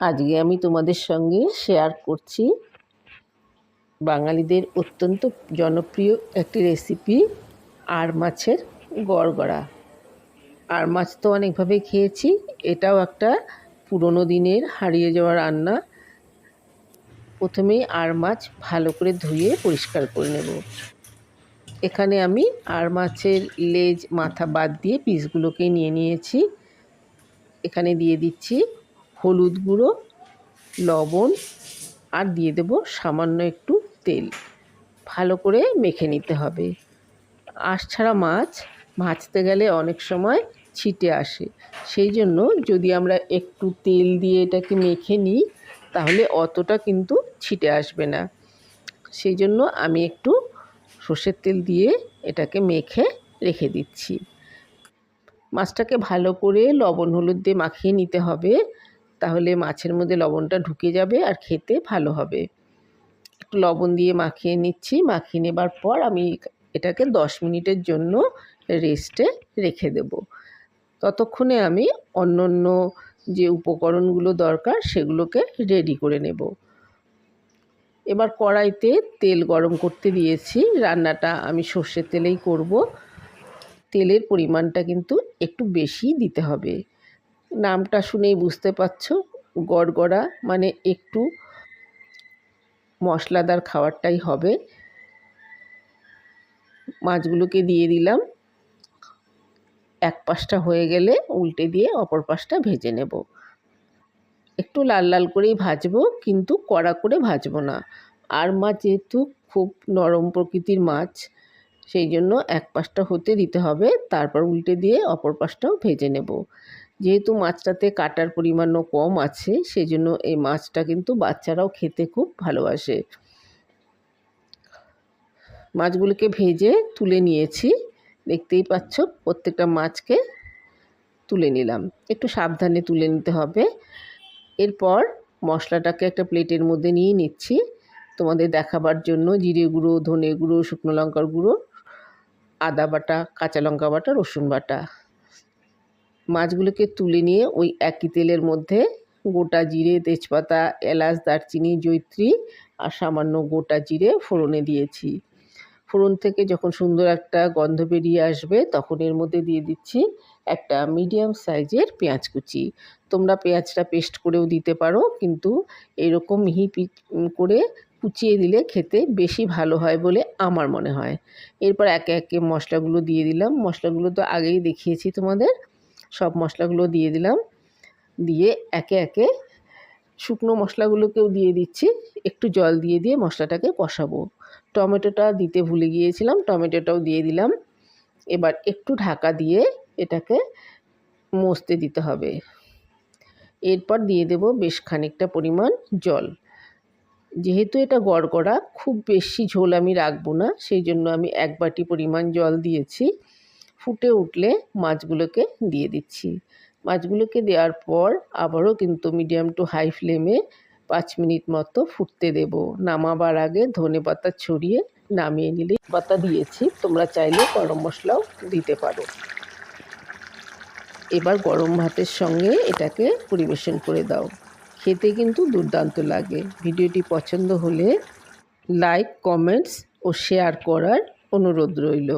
আজকে আমি তোমাদের সঙ্গে শেয়ার করছি। বাঙালিদের অত্যন্ত জনপ্রিয় একটি রেসিপি আর মাছের গড়গড়া। আর মাছ তো অনেকভাবে খেয়েছি, এটাও একটা পুরনো দিনের হারিয়ে যাওয়া রান্না। প্রথমেই আর মাছ ভালো করে ধুয়ে পরিষ্কার করে নেব। এখানে আমি আর মাছের লেজ, মাথা বাদ দিয়ে পিসগুলোকে নিয়ে নিয়েছি। এখানে দিয়ে দিচ্ছি হলুদ গুঁড়ো, লবণ আর দিয়ে দেব সামান্য একটু তেল। ভালো করে মেখে নিতে হবে। আঁশ ছাড়া মাছ ভাজতে গেলে অনেক সময় ছিটে আসে। সেই জন্য যদি আমরা একটু তেল দিয়ে এটাকে মেখে নিই, তাহলে অতটা কিন্তু ছিটে আসবে না। সেই জন্য আমি একটু সর্ষের তেল দিয়ে এটাকে মেখে রেখে দিচ্ছি। মাছটাকে ভালো করে লবণ হলুদ দিয়ে মাখিয়ে নিতে হবে। তাহলে মাছের মধ্যে লবণটা ঢুকে যাবে আর খেতে ভালো হবে। একটু লবণ দিয়ে মাখিয়ে নিচ্ছি। মাখিয়ে নেবার পর আমি এটাকে দশ মিনিটের জন্য রেস্টে রেখে দেব। ততক্ষণে আমি অন্য অন্য যে উপকরণগুলো দরকার সেগুলোকে রেডি করে নেব। এবার কড়াইতে তেল গরম করতে দিয়েছি। রান্নাটা আমি সর্ষের তেলেই করব। তেলের পরিমাণটা কিন্তু একটু বেশি দিতে হবে। নামটা শুনেই বুঝতে পারছ। গড়গড়া মানে একটু মশলাদার খাবারটাই হবে। মাছগুলোকে দিয়ে দিলাম। এক পাশটা হয়ে গেলে উল্টে দিয়ে অপর পাশটা ভেজে নেব। একটু লাল লাল করেই ভাজবো, কিন্তু কড়া করে ভাজবো না। আর মাছ যেহেতু খুব নরম প্রকৃতির মাছ, সেই জন্য এক পাশটা হতে দিতে হবে। তারপর উল্টে দিয়ে অপর পাশটাও ভেজে নেব। যেহেতু মাছটাতে কাটার পরিমাণও কম আছে সেই জন্য এই মাছটা কিন্তু বাচ্চারাও খেতে খুব ভালোবাসে। মাছগুলোকে ভেজে তুলে নিয়েছি। দেখতেই পাচ্ছ, প্রত্যেকটা মাছকে তুলে নিলাম। একটু সাবধানে তুলে নিতে হবে। এরপর মশলাটাকে একটা প্লেটের মধ্যে নিয়ে নিচ্ছি। তোমাদের দেখাবার জন্য জিরে গুঁড়ো, ধনে গুঁড়ো, শুকনো লঙ্কার গুঁড়ো, আদা বাটা, কাঁচা লঙ্কা বাটা, রসুন বাটা। মাছগুলোকে তুলে নিয়ে ওই একই তেলের মধ্যে গোটা জিরে, তেজপাতা, এলাচ, দারচিনি জৈত্রী আর সামান্য গোটা জিরে ফোড়নে দিয়েছি। ফোড়ন থেকে যখন সুন্দর একটা গন্ধ বেরিয়ে আসবে তখন এর মধ্যে দিয়ে দিচ্ছি একটা মিডিয়াম সাইজের পেঁয়াজ কুচি। তোমরা পেঁয়াজটা পেস্ট করেও দিতে পারো, কিন্তু এরকম মিহি করে কুচিয়ে দিলে খেতে বেশি ভালো হয় বলে আমার মনে হয়। এরপর একে একে মশলাগুলো দিয়ে দিলাম। মশলাগুলো তো আগেই দেখিয়েছি তোমাদের। সব মশলাগুলো দিয়ে দিলাম। দিয়ে একে একে শুকনো মশলাগুলোকেও দিয়ে দিচ্ছি। একটু জল দিয়ে দিয়ে মশলাটাকে কষাবো। টমেটোটা দিতে ভুলে গিয়েছিলাম, টমেটোটাও দিয়ে দিলাম। এবার একটু ঢাকা দিয়ে এটাকে মসতে দিতে হবে। এরপর দিয়ে দেব বেশ খানিকটা পরিমাণ জল। যেহেতু এটা গড়গড়া, খুব বেশি ঝোল আমি রাখব না, সেই জন্য আমি এক বাটি পরিমাণ জল দিয়েছি। ফুটে উঠলে মাছগুলোকে দিয়ে দিচ্ছি। মাছগুলোকে দেওয়ার পর আবারও কিন্তু মিডিয়াম টু হাই ফ্লেমে পাঁচ মিনিট মতো ফুটতে দেব। নামাবার আগে ধনে পাতা ছড়িয়ে নামিয়ে নিলে পাতা দিয়েছি। তোমরা চাইলে গরম মশলাও দিতে পারো। এবার গরম ভাতের সঙ্গে এটাকে পরিবেশন করে দাও। খেতে কিন্তু দুর্দান্ত লাগে। ভিডিওটি পছন্দ হলে লাইক কমেন্টস ও শেয়ার করার অনুরোধ রইল।